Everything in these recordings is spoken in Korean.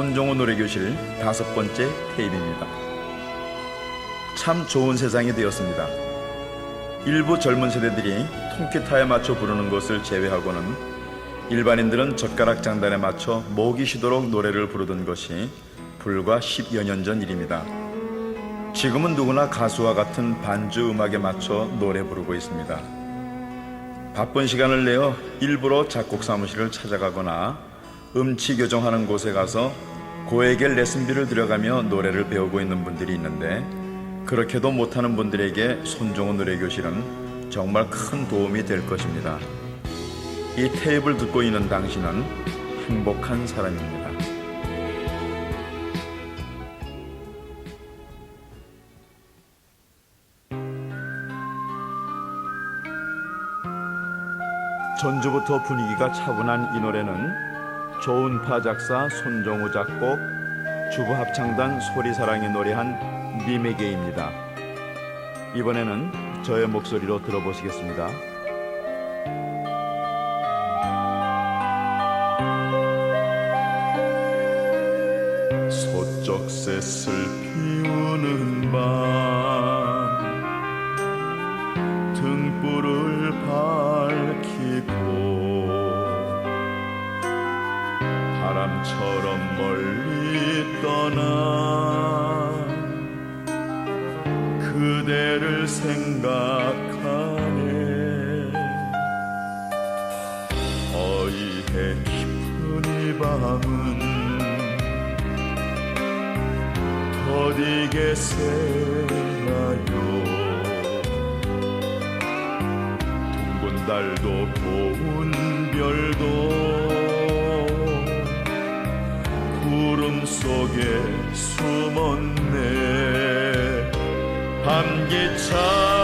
손종호 노래교실 다섯 번째 테이프입니다. 참 좋은 세상이 되었습니다. 일부 젊은 세대들이 통기타에 맞춰 부르는 것을 제외하고는 일반인들은 젓가락 장단에 맞춰 목이 쉬도록 노래를 부르던 것이 불과 10여 년 전 일입니다. 지금은 누구나 가수와 같은 반주 음악에 맞춰 노래 부르고 있습니다. 바쁜 시간을 내어 일부러 작곡 사무실을 찾아가거나 음치 교정하는 곳에 가서 고에게 레슨비를 들여가며 노래를 배우고 있는 분들이 있는데 그렇게도 못하는 분들에게 손종호 노래교실은 정말 큰 도움이 될 것입니다. 이 테이프를 듣고 있는 당신은 행복한 사람입니다. 전주부터 분위기가 차분한 이 노래는 조은파 작사 손종우 작곡 주부 합창단 소리사랑이 노래한 님에게입니다. 이번에는 저의 목소리로 들어보시겠습니다. 소쩍새슬 피우는 밤 등불을 바람처럼 멀리 떠나 그대를 생각하네. 어이해 깊은 이 밤은 더디게 새나요? 둥근 달도 고운 별도 속에 숨었네. 밤기차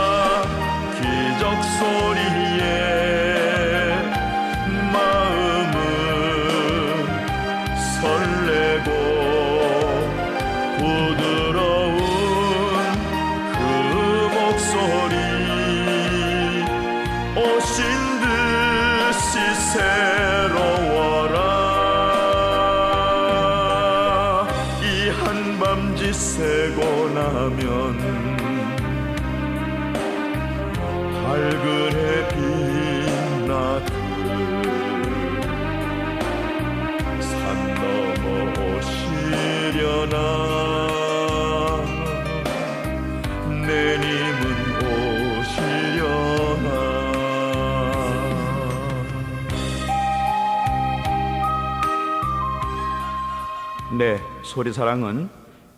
소리사랑은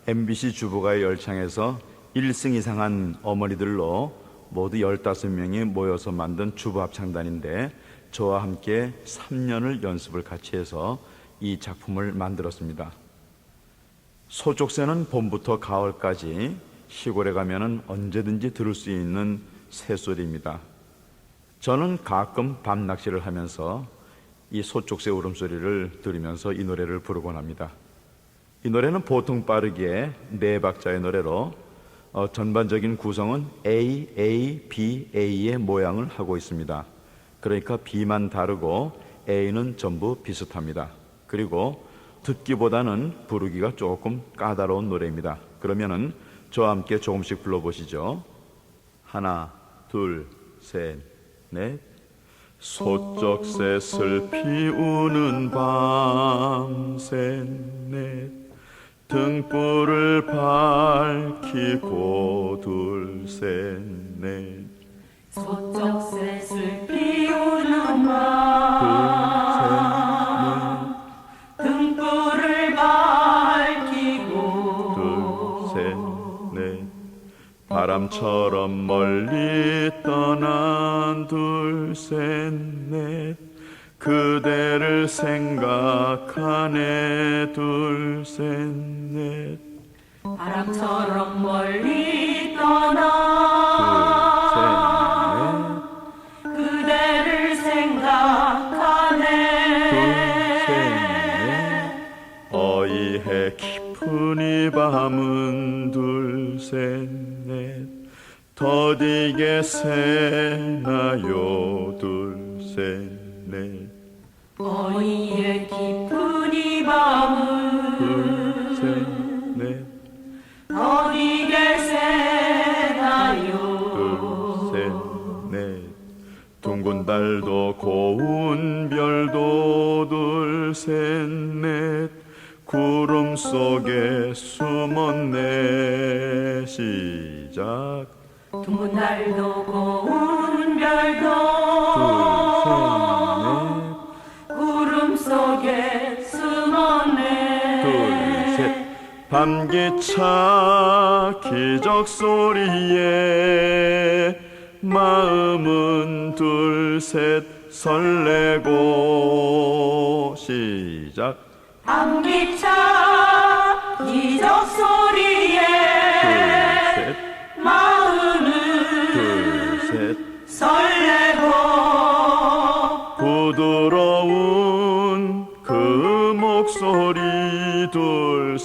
MBC 주부가의 열창에서 1승 이상한 어머니들로 모두 15명이 모여서 만든 주부 합창단인데 저와 함께 3년을 연습을 같이 해서 이 작품을 만들었습니다. 소쪽새는 봄부터 가을까지 시골에 가면은 언제든지 들을 수 있는 새소리입니다. 저는 가끔 밤 낚시를 하면서 이 소쪽새 울음소리를 들으면서 이 노래를 부르곤 합니다. 이 노래는 보통 빠르게 네 박자의 노래로 어, 전반적인 구성은 A, A, B, A의 모양을 하고 있습니다. 그러니까 B만 다르고 A는 전부 비슷합니다. 그리고 듣기보다는 부르기가 조금 까다로운 노래입니다. 그러면은 저와 함께 조금씩 불러보시죠. 하나, 둘, 셋, 넷. 소쩍새슬 피우는 밤, 셋, 넷. 등불을 밝히고 둘, 셋, 넷. 소쩍새슬 피우는 둘, 밤 등불을 밝히고 셋, 넷. 둘, 셋, 넷. 바람처럼 멀리 떠난 둘, 셋, 넷. 그대를 생각하네 둘, 셋, 넷. 바람처럼 멀리 둘, 떠나 셋, 넷. 그대를 둘, 생각하네 셋, 넷. 어이해 깊은 이 밤은 둘, 셋, 넷. 더디게 새나요 둘, 셋, 넷. 어이의 깊은 이 밤은 둘셋넷. 어디 계세나요? 둘셋넷. 둥근 달도 고운 별도 둘셋넷. 구름 속에 숨었네. 시작. 둥근 달도 속에 숨었네 둘셋. 밤기차 기적 소리에 마음은 둘셋 설레고 시작. 밤기차 기적 소리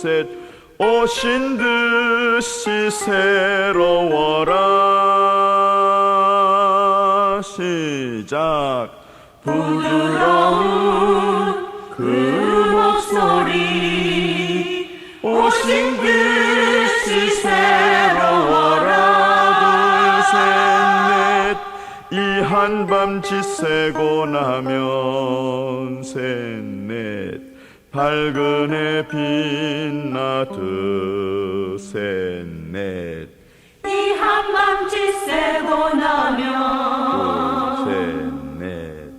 둘셋 오신 듯이 새로워라. 시작. 부드러운 그 목소리. 오신 듯이 새로워라. 둘셋넷. 이 한밤 지새고 나면 셋넷 밝은 해 빛나듯 셋넷. 이 한밤 지새고 나면 셋넷.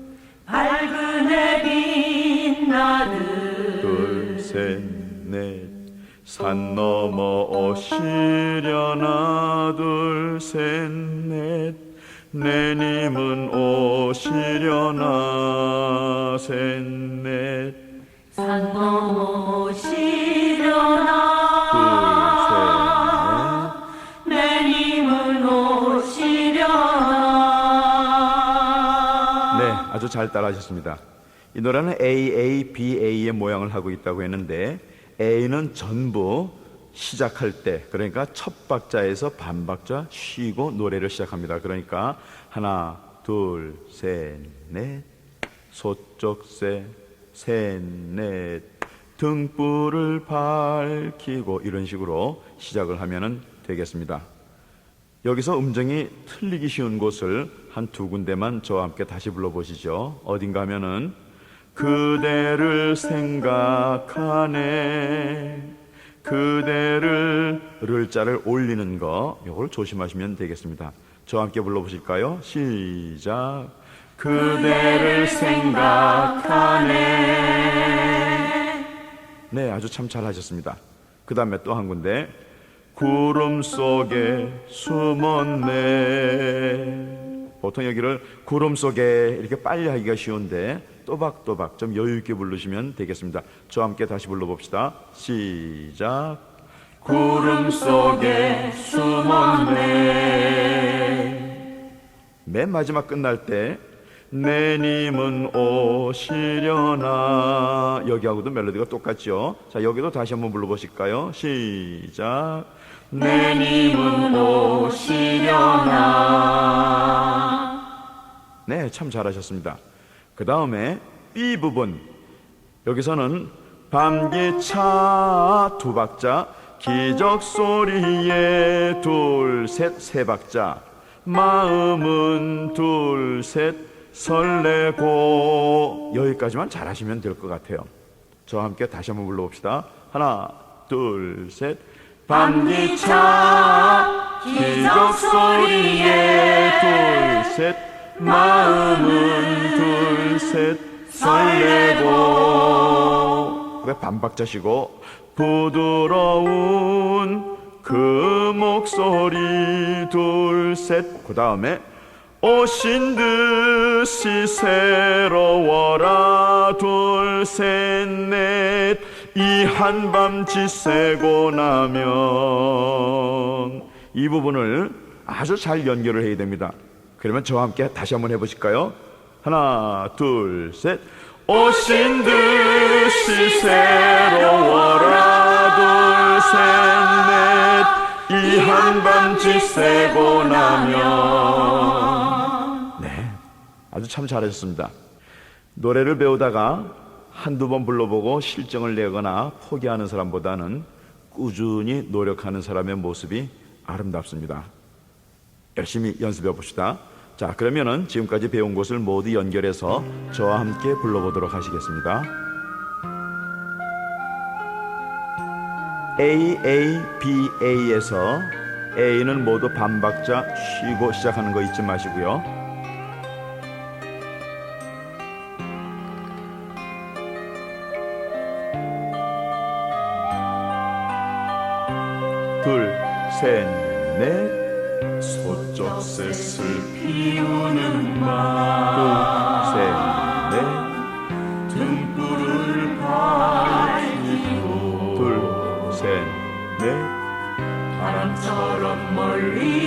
밝은 해 빛나듯 둘셋넷. 산 넘어 오시려나 둘셋넷. 내님은 오시려나 셋넷 산 넘어 오시려나? 내님은 오시려나? 네, 아주 잘 따라하셨습니다. 이 노래는 A, A, B, A의 모양을 하고 있다고 했는데 A는 전부 시작할 때 그러니까 첫 박자에서 반 박자 쉬고 노래를 시작합니다. 그러니까 하나, 둘, 셋, 넷, 소쪽새, 셋, 넷, 등불을 밝히고 이런 식으로 시작을 하면 되겠습니다. 여기서 음정이 틀리기 쉬운 곳을 한 두 군데만 저와 함께 다시 불러보시죠. 어딘가 하면은 그대를 생각하네 그대를 를 자를 올리는 거 요걸 조심하시면 되겠습니다. 저와 함께 불러보실까요? 시작 그대를 생각하네 네, 아주 참 잘하셨습니다. 그 다음에 또 한 군데 구름 속에 숨었네. 보통 여기를 구름 속에 이렇게 빨리 하기가 쉬운데 또박또박 좀 여유 있게 부르시면 되겠습니다. 저와 함께 다시 불러봅시다. 시작. 구름 속에 숨었네. 맨 마지막 끝날 때 내님은 오시려나? 여기하고도 멜로디가 똑같죠? 자 여기도 다시 한번 불러보실까요? 시작. 내님은 오시려나? 네 참 잘하셨습니다. 그 다음에 B 부분. 여기서는 밤기차 두 박자 기적 소리에 둘 셋 세 박자. 마음은 둘셋 설레고 여기까지만 잘하시면 될 것 같아요. 저와 함께 다시 한번 불러봅시다. 하나, 둘, 셋. 밤기차 기적 소리에 둘, 셋. 마음은 둘, 셋. 설레고 왜 반박자 쉬고 부드러운 그 목소리 둘 셋 그 다음에 오신 듯이 새로워라. 둘 셋 넷. 이 한밤 지새고 나면. 이 부분을 아주 잘 연결을 해야 됩니다. 그러면 저와 함께 다시 한번 해보실까요? 하나 둘 셋. 오신 듯이 새로워라. 둘 셋 넷. 이 한밤 지새고 나면. 네 아주 참 잘하셨습니다 노래를 배우다가 한두 번 불러보고 실정을 내거나 포기하는 사람보다는 꾸준히 노력하는 사람의 모습이 아름답습니다. 열심히 연습해 봅시다. 자, 그러면은 지금까지 배운 것을 모두 연결해서 저와 함께 불러보도록 하시겠습니다. A, A, B, A에서 A는 모두 반박자 쉬고 시작하는 거 잊지 마시고요. 셋, 넷. 소쩍 셋을 피우는 둘, 마 셋, 넷. 등불을 밝히고 둘, 셋, 넷. 바람처럼 멀리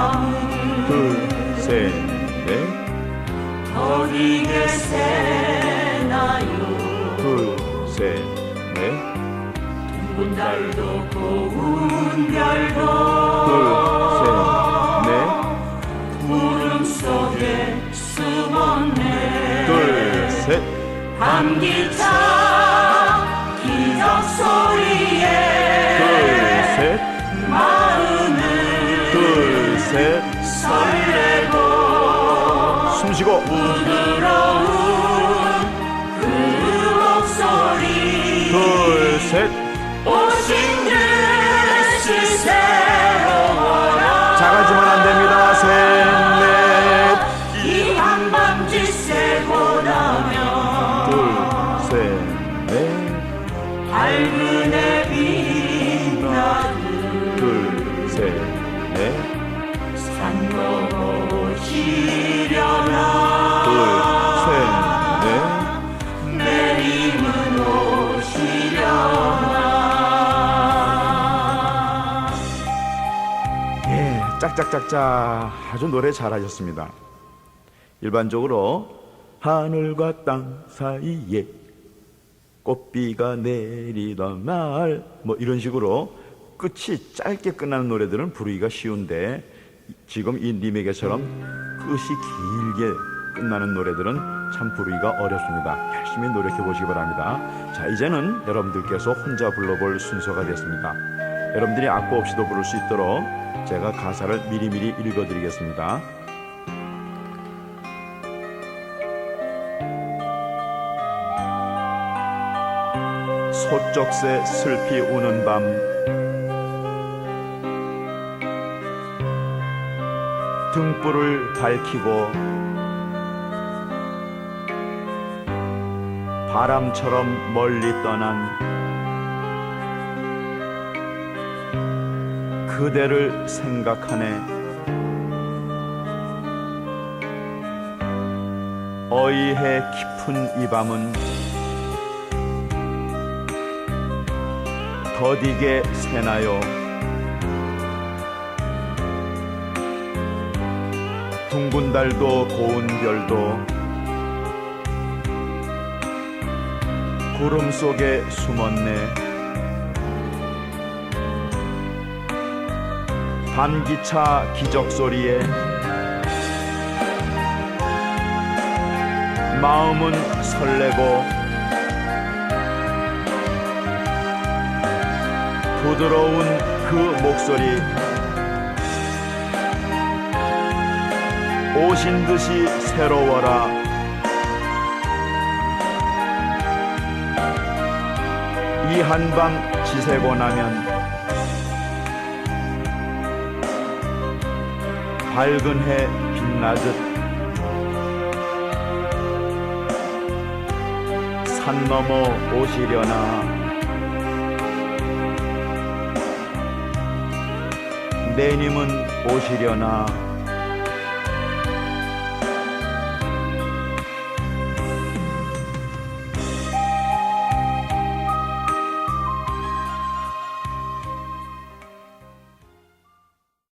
밤은 둘, 셋, 넷. 어디게 새나요 둘, 셋, 넷. 군 달도 고운 별도 둘, 셋, 넷. 구름 속에 숨었네 둘, 셋. 감기차 셋. 설레고 숨 쉬고. 짝짝짝짝 아주 노래 잘하셨습니다. 일반적으로 하늘과 땅 사이에 꽃비가 내리던 날뭐 이런 식으로 끝이 짧게 끝나는 노래들은 부르기가 쉬운데 지금 이 님에게처럼 끝이 길게 끝나는 노래들은 참 부르기가 어렵습니다. 열심히 노력해 보시기 바랍니다. 자, 이제는 여러분들께서 혼자 불러볼 순서가 됐습니다. 여러분들이 악보 없이도 부를 수 있도록 제가 가사를 미리미리 읽어드리겠습니다. 소쩍새 슬피 우는 밤 등불을 밝히고 바람처럼 멀리 떠난 그대를 생각하네. 어이해 깊은 이 밤은 더디게 새나요. 둥근 달도 고운 별도 구름 속에 숨었네 반기차 기적 소리에 마음은 설레고 부드러운 그 목소리 오신 듯이 새로워라. 이 한밤 지새고 나면 밝은 해 빛나듯 산 넘어 오시려나? 내님은 오시려나